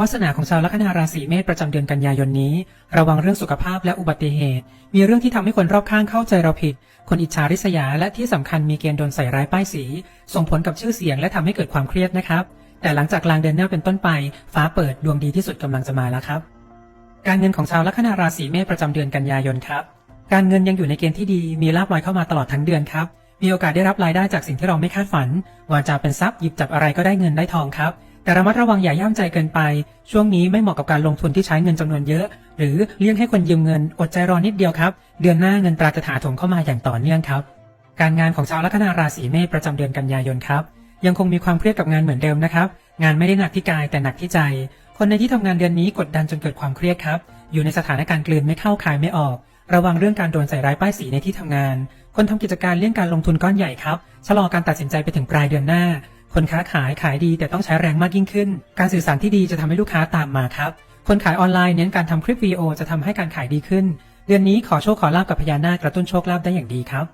วาสนาของชาวลัคนาราศีเมษประจำเดือนกันยายนนี้ ระวังเรื่องสุขภาพและอุบัติเหตุ มีเรื่องที่ทำให้คนรอบข้างเข้าใจเราผิด คนอิจฉาริษยา และที่สำคัญมีเกณฑ์โดนใส่ร้ายป้ายสี ส่งผลกับชื่อเสียงและทำให้เกิดความเครียดนะครับ แต่หลังจากกลางเดือนหน้าเป็นต้นไป ฟ้าเปิดดวงดีที่สุดกำลังจะมาแล้วครับ การเงินของชาวลัคนาราศีเมษประจำเดือนกันยายนครับ การเงินยังอยู่ในเกณฑ์ที่ดี มีลาภลอยเข้ามาตลอดทั้งเดือนครับมีโอกาสได้รับรายได้จากสิ่งที่เราไม่คาดฝัน วาจาเป็นทรัพย์หยิบจับอะไรก็ได้เงินได้ทองครับ แต่ระมัดระวังอย่าย่ามใจเกินไป ช่วงนี้ไม่เหมาะกับการลงทุนที่ใช้เงินจำนวนเยอะ หรือเลี่ยงให้คนยืมเงินอดใจรอนิดเดียวครับ เดือนหน้าเงินตราจะถาโถมเข้ามาอย่างต่อเนื่องครับ การงานของชาวลัคนาราศีเมษประจำเดือนกันยายนครับ ยังคงมีความเครียดกับงานเหมือนเดิมนะครับ งานไม่ได้หนักที่กายแต่หนักที่ใจ คนในที่ทำงานเดือนนี้กดดันจนเกิดความเครียดครับ อยู่ในสถานการณ์กลืนไม่เข้าคายไม่ออก ระวังเรื่องการโดนใส่ร้ายป้ายสีในที่ทำงาน คนทำกิจการเลี่ยงการลงทุนก้อนใหญ่ครับ ชะลอการตัดสินใจไปถึงปลายเดือนหน้า คนค้าขายขายดีแต่ต้องใช้แรงมากยิ่งขึ้น การสื่อสารที่ดีจะทำให้ลูกค้าตามมาครับ คนขายออนไลน์เน้นการทำคลิปวิดีโอจะทำให้การขายดีขึ้น เดือนนี้ขอโชคขอลาบกับพญานาคกระตุ้นโชคลาภได้อย่างดีครับ